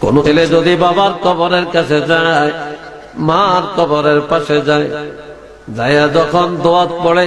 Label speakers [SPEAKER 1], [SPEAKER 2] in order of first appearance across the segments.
[SPEAKER 1] কোন ছেলে যদি বাবার কবরের কাছে যায়, মার কবরের পাশে যায়, যায়া যখন দোয়াত পড়ে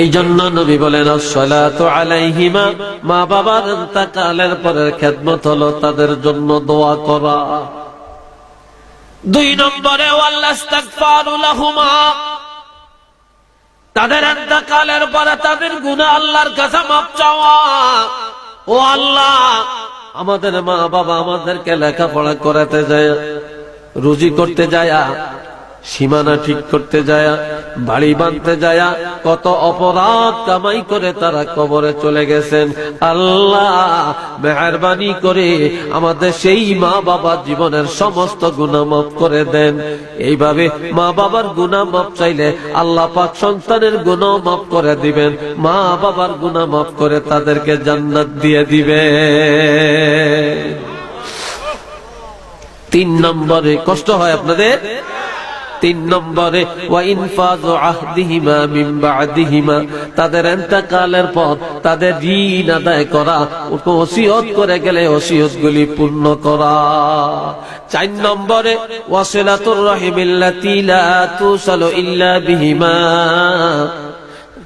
[SPEAKER 1] এই জন্য নবী বলেন আলাইহিমা। মা বাবার ইন্তেকালের পরের খেদমত হলো তাদের জন্য দোয়া করা। দুই নম্বরে তাদের ইন্তেকালের পরে তাদের গুনাহ আল্লাহর কাছে মাপ চাওয়া। ও আল্লাহ, আমাদের মা বাবা আমাদেরকে লেখাপড়া করাতে যায়, রুজি করতে যায় সীমানা ঠিক করতে যায়, বাড়ি বাঁধতে যায়, কত অপরাধ কামাই করে তারা কবরে চলে গেছেন। আল্লাহ মেহরবানি করে আমাদের সেই মা বাবার জীবনের সমস্ত গুণা মাফ করে দেন। এইভাবে মা বাবার গুণা মাফ চাইলে আল্লাহ পাক সন্তানের গুণাও মাফ করে দিবেন। মা বাবার গুণা মাফ করে তাদেরকে জান্নাত দিয়ে দিবে তিন নম্বরে কষ্ট হয় আপনাদের? তিন নম্বরে তাদের ইন্তেকালের পর তাদের ঋণ আদায় করা, ওসিয়ত করে গেলে ওসিয়ত গুলি পূর্ণ করা। চার নম্বরে, ওয়াসিলাতুর রাহিমিল্লাতি লা তুসালু ইল্লা বিহিমা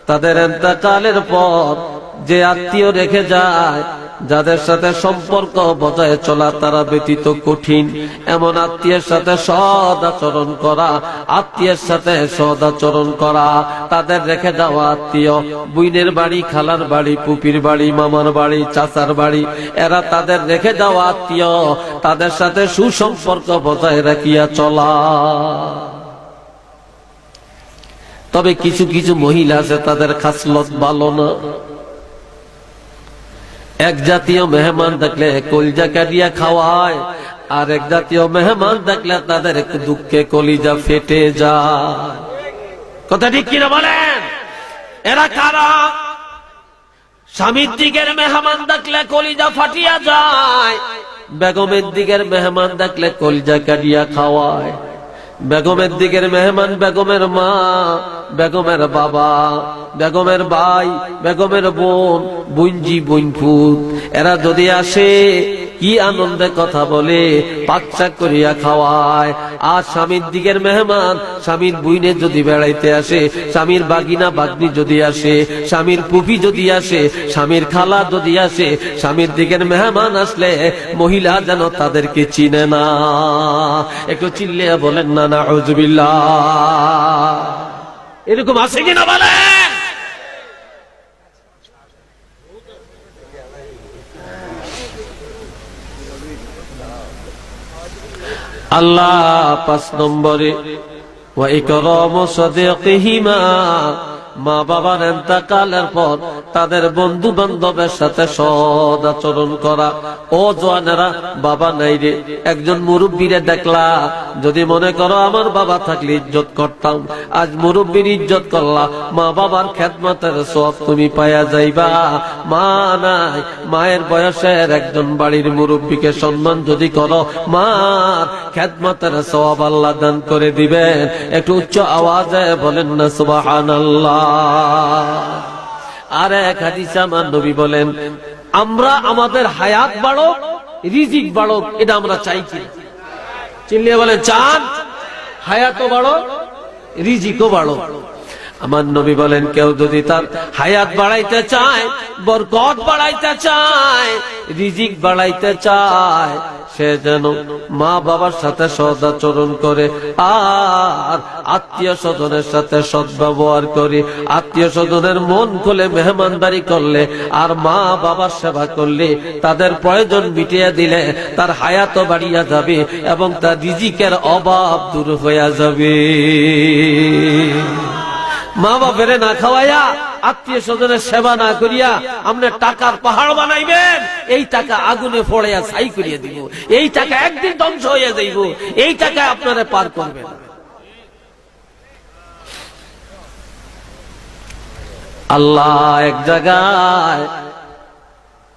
[SPEAKER 1] তাদের ইন্তেকালের পর যে আত্মীয় রেখে যায় যাদের সাথে সম্পর্ক বজায় চলা তারা ব্যতীত কঠিন। এমন আত্মীয়ের সাথে সদ আচরণ করা, আত্মীয়ের সাথে সদ আচরণ করা, তাদের রেখে যাওয়া আত্মীয়, বুইনের বাড়ি, খালার বাড়ি, পুপির বাড়ি, মামার বাড়ি, চাচার বাড়ি, এরা তাদের রেখে যাওয়া আত্মীয়, তাদের সাথে সুসম্পর্ক বজায় রাখিয়া চলা। তবে কিছু কিছু মহিলা আছে তাদের খাসলত ভালো না। এক জাতীয় মেহমান দেখলে কলিজা কাটিয়া খাওয়ায়, আর এক জাতীয় মেহমান দেখলে তাদের দুঃখে কলিজা ফেটে যায়। কথা ঠিক কিনা বলেন? এরা কারা? স্বামীর দিকের মেহমান দেখলে কলিজা ফাটিয়া যায়, বেগমের দিকের মেহমান দেখলে কলিজা কাটিয়া খাওয়ায়। বেগমের দিকের মেহমান বেগমের মা বেগমের বাবা, বেগমের ভাই, বেগমের বোন বুঞ্জি বুনফুত। এরা যদি আসে, কি আনন্দে কথা বলে পাকচা করিয়া খাওয়ায়। আর স্বামীর দিকের মেহমান, স্বামীর বুইনে যদি বেড়াইতে আসে, স্বামীর বাগিনা, বাগনি যদি আসে, স্বামীর পুপি যদি আসে, স্বামীর খালা যদি আসে, স্বামীর দিকের মেহমান আসলে, মহিলা যেন তাদেরকে চিনে না। একটু চিল্লিয়া বলেন না না হজবিল্লা এরকম আছে কিনা বলেন আল্লাহ পাঁচ নম্বরে وإكرام صديقهما মা বাবার এন্তাকালের পর তাদের বন্ধু বান্ধবের সাথে সদ আচরণ করা। ও জোয়ানেরা, বাবা নাই রে, একজন মুরব্বীরে দেখলা। যদি মনে করো আমার বাবা থাকলে ইজ্জত করতাম, আজ মুরব্বীর ইজ্জত করলা। মা বাবার খেদমতের সব তুমি পায়া যাইবা। মা নাই, মায়ের বয়সের একজন বাড়ির মুরব্বীকে সম্মান যদি করো, মার খেদমতের সব আল্লাহ দান করে দিবেন। একটু উচ্চ আওয়াজে বলেন না সুবাহান আর এক হাদিসে আমার নবী বলেন, আমরা আমাদের হায়াত বাড়ক রিজিক বাড়ক এটা আমরা চাইছি কি? বলে চান। হায়াতও বাড়ক রিজিকও বাড়ো। আমার নবী বলেন, কেউ যদি তার হায়াত বাড়াইতে চায়, বরকত বাড়াইতে চায়, রিজিক বাড়াইতে চায়, সে যেন মা বাবার সাথে সদাচরণ করে, আর আত্মীয় স্বজনের সাথে সদ্ব্যবহার করে, আত্মীয় স্বজনের মন খুলে মেহমানদারি করলে, আর মা বাবার সেবা করলে, তাদের প্রয়োজন মিটিয়ে দিলে, তার হায়াত বাড়িয়া যাবে এবং তার রিজিকের অভাব দূর হইয়া যাবে। মা বাপেরে না খাওয়াইয়া, আত্মীয় স্বজনের সেবা না করিয়া আপনি টাকার পাহাড় বানাইবেন, এই টাকা আগুনে ফড়াইয়া ছাই করিয়া দিব। এই টাকা একদিন ধ্বংস হইয়া যাইব। এই টাকা আপনারা পার করবেন। আল্লাহ এক জায়গায়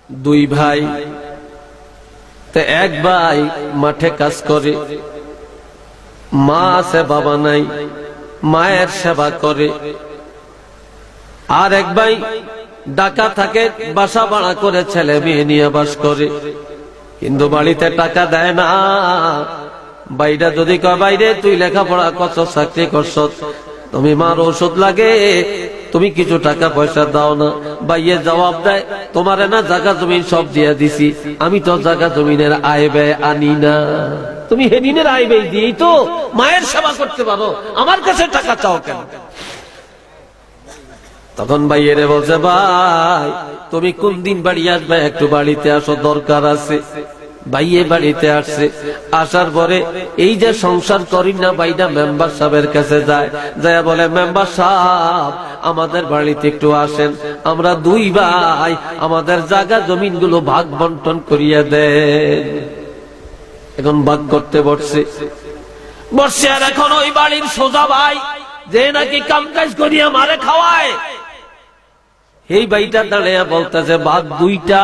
[SPEAKER 1] দুই ভাই, তো এক ভাই মাঠে কাজ করে, মা আছে, বাবা নাই। মায়ের সেবা করে। আর এক ভাই ডাকা থাকে, বাসা ভাড়া করে ছেলে মেয়ে নিয়ে বাস করে। কিন্তু বাড়িতে টাকা দেয় না। বাইরা যদি কয় বাইরে তুই লেখাপড়া করছ চাকরি করছ তুমি মার ওষুধ লাগে তুমি কিছু টাকা পয়সা দাও না। বাইয়ে জবাব দেয়, তোমারে না জায়গা জমিন সব দিয়ে দিছি। আমি তো জায়গা জমিনের আয় ব্যয় আনি না। তুমি হেদিনের আয় ব্যয় দিয়েই তো মায়ের সেবা করতে পারো। আমার কাছে টাকা চাও কেন? তখন ভাইয়েরে বলছে, ভাই, তুমি কোন দিন বাড়ি আসবে? একটু বাড়িতে আসো, দরকার আছে। ভাইয়ে বাড়িতে আসছে। আসার পরে এই যে সংসার করি না ভাইটা মেম্বার সাহেবের কাছে যায়। যায় বলে, মেম্বার সাহেব আমাদের বাড়িতে একটু আসেন। আমরা দুই ভাই আমাদের জায়গা জমিনগুলো ভাগ বন্টন করিয়া দেন। এখন ভাগ করতে বসছে। বসছে আর এখন ওই বাড়ির সোজা ভাই, যে নাকি কাম কাজ করিয়া মারে খাওয়ায়। এই ভাইটা দাঁড়িয়ে বলতেছে ভাগ দুইটা,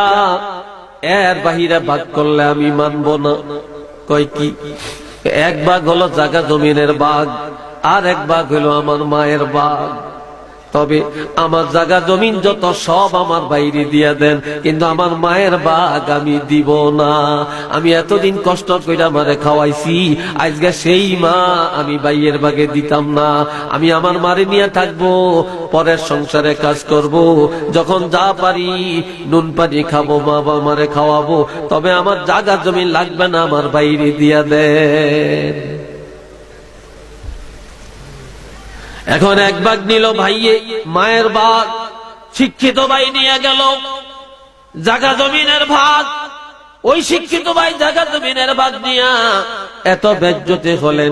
[SPEAKER 1] এর বাহিরে ভাগ করলে আমি মানব না। কয় কি? এক ভাগ হলো জায়গা জমিনের বাঘ আর এক ভাগ হলো আমার মায়ের বাঘ তবে আমার জায়গা জমিন যত সব আমার বাইরে দিয়ে দেন, কিন্তু আমার মায়ের বাঘ আমি দিব না। আমি এতদিন কষ্ট করে আমারে খাওয়াইছি, আজকে সেই মা আমি বাইয়ের বাগে দিতাম না। আমি আমার মারে নিয়ে থাকব, পরের সংসারে কাজ করব, যখন যা পারি নুন পানি খাব, মা বা মারে খাওয়াবো, তবে আমার জায়গা জমিন লাগবে না আমার বাইরে দিয়া দেন। এখন এক বাঘ নিল ভাইয়ে মায়ের বাঘ। শিক্ষিত ভাই নিয়ে গেল। জাগা জমিনের ভাগ। ওই শিক্ষিত ভাই জাগা জমিনের ভাগ নিয়া এত বেজ্জতে হলেন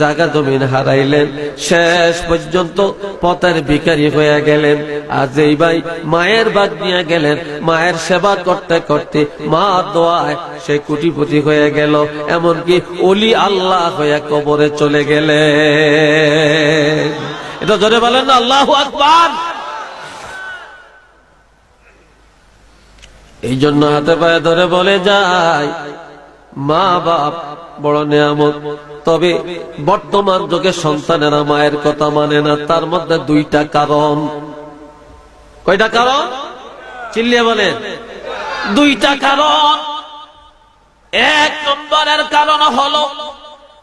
[SPEAKER 1] জাগা জমিন হারাইলেন। শেষ পর্যন্ত পথের ভিকারি হয়ে গেলেন। আর যেই ভাই মায়ের বাদ নিয়ে গেলেন, মায়ের সেবা করতে করতে মা দোয়ায় সে কুটিপুটি হয়ে গেল। এমনকি অলি আল্লাহ হয়ে কবরে চলে গেলেন। এটা ধরে বলেন আল্লাহ আকবার। এই জন্য হাতে পায়ে ধরে বলে যায় মা বাপ, বড় নিয়ামত। তবে বর্তমান যুগে সন্তানেরা মায়ের কথা মানে না, তার মধ্যে দুইটা কারণ। কয়টা কারণ? চিল্লিয়ে বলেন। দুইটা কারণ। এক নম্বরের কারণ হলো,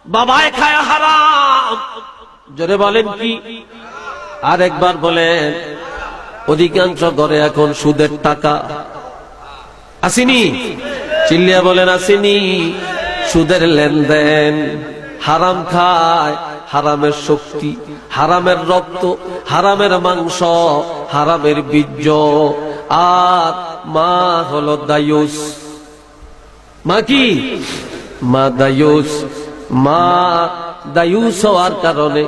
[SPEAKER 1] বাবায় খায় হারাম। জোরে বলেন কি? আর একবার বলেন, অধিকাংশ ঘরে এখন সুদের টাকা। আসিনি। চিল্লিয়া বলেন, আসিনি। সুদের লেনদেন হারাম খায়, হারামের শক্তি, হারামের রক্ত, হারামের মাংস, হারামের বীর্য। আর মা হলো দায়ুস। মা কি? মা দায়ুস। মা দায়ুস হওয়ার কারণে,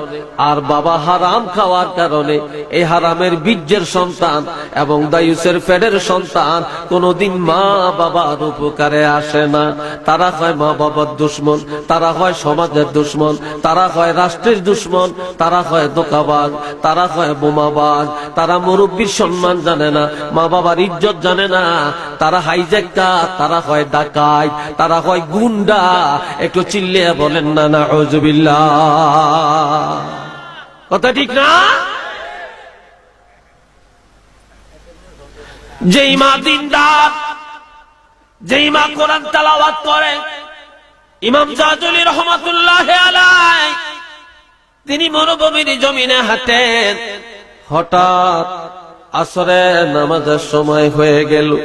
[SPEAKER 1] আর বাবা হারাম খাওয়ার কারণে এই হারামের বীর্যের সন্তান এবং দায়ুসের ফেডের সন্তান কোনদিন মা বাবার উপকারে আসে না। তারা হয় মা বাবার দুশ্মন, তারা হয় সমাজের দুশ্মন, তারা হয় রাষ্ট্রের দুশ্মন, তারা হয় দোকাবাগ তারা হয় বোমাবাগ তারা মুরব্বীর সম্মান জানে না, মা বাবার ইজ্জত জানে না। তারা হাইজ্যাক্কা তারা হয় ডাকাই তারা হয় গুন্ডা, একটু চিল্লিয়ে বলেন না না কথা ঠিক না? যেই মা দিনদার, যেই মা কোরআন করে, ইমাম জাজুলি তিনি মরুভূমির জমিনে হাঁটেন। হঠাৎ আসরে নামাজের সময় হয়ে গেল।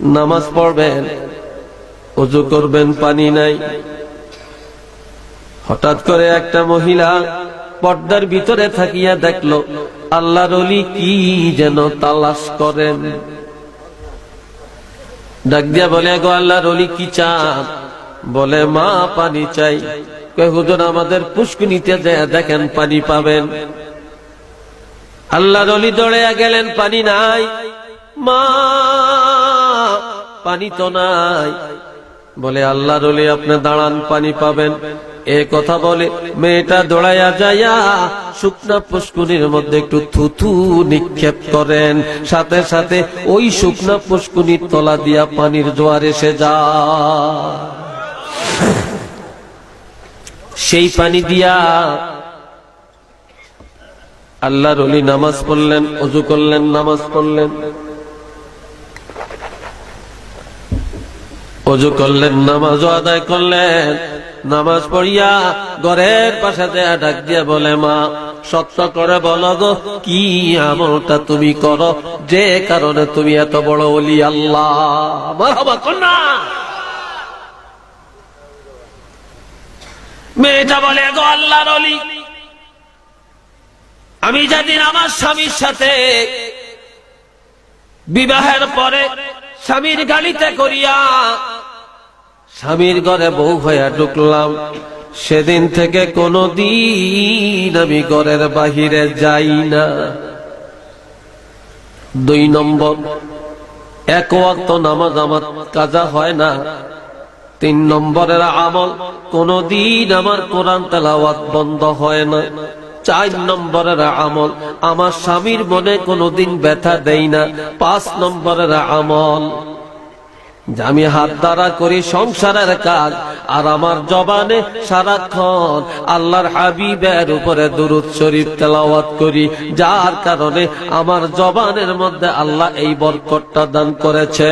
[SPEAKER 1] নামাজ পড়বেন, উজু করবেন, পানি নাই। হঠাৎ করে একটা মহিলা পর্দার ভিতরে থাকিয়া দেখল, আল্লাহর অলি কি যেন তালাশ করেন। ডাক দিয়া বলে, গো আল্লাহর অলি কি চান? বলে, মা, পানি চাই। হুজুর, আমাদের পুষ্কুনিতে দেখেন, পানি পাবেন। আল্লাহর অলি দৌড়ে গেলেন, পানি নাই। মা, পানি তো নাই। বলে, আল্লাহর অলি আপনি দাঁড়ান, পানি পাবেন। এ কথা বলে মেয়েটা দৌড়াইয়া যাইয়া শুকনা পুষ্কুনির মধ্যে একটু থুথু নিক্ষেপ করেন। সাথে সাথে ওই শুকনা পুষ্কুনির তলা দিয়া পানির জোয়ার এসে যায়। সেই পানি দিয়া আল্লাহর অলি নামাজ পড়লেন, অজু করলেন, নামাজ পড়লেন। অজু করলেন, নামাজও আদায় করলেন। নামাজ পড়িয়া ঘরের পাশে দেয়া ডাক দিয়ে বলে, মা, সত্য করে বলো গো, কি আমলটা তুমি করো? যে কারণে তুমি এত বড় অলি আল্লাহ। কন্যা! মেয়েটা বলে, গো আল্লাহর অলি আমি যেদিন আমার স্বামীর সাথে বিবাহের পরে স্বামীর গাড়িতে করিয়া স্বামীর ঘরে বউ হইয়া ঢুকলাম। সেদিন থেকে কোনো দিন আমি ঘরের বাহিরে যাই না। দুই নম্বর, এক ওয়াক্ত নামাজ আমার কাজা হয় না। তিন নম্বরের আমল কোনো দিন আমার কোরআন তেলাওয়াত বন্ধ হয় না। চার নম্বরের আমল, আমার স্বামীর মনে কোনদিন ব্যথা দেই না। পাঁচ নম্বরের আমল আমি হাত দ্বারা করি সংসারের কাজ, আর আমার জবানে সারাক্ষণ আল্লাহর হাবিবের উপরে দুরুদ শরীফ তেলাওয়াত করি, যার কারণে আমার জবানের মধ্যে আল্লাহ এই বরকটটা দান করেছে।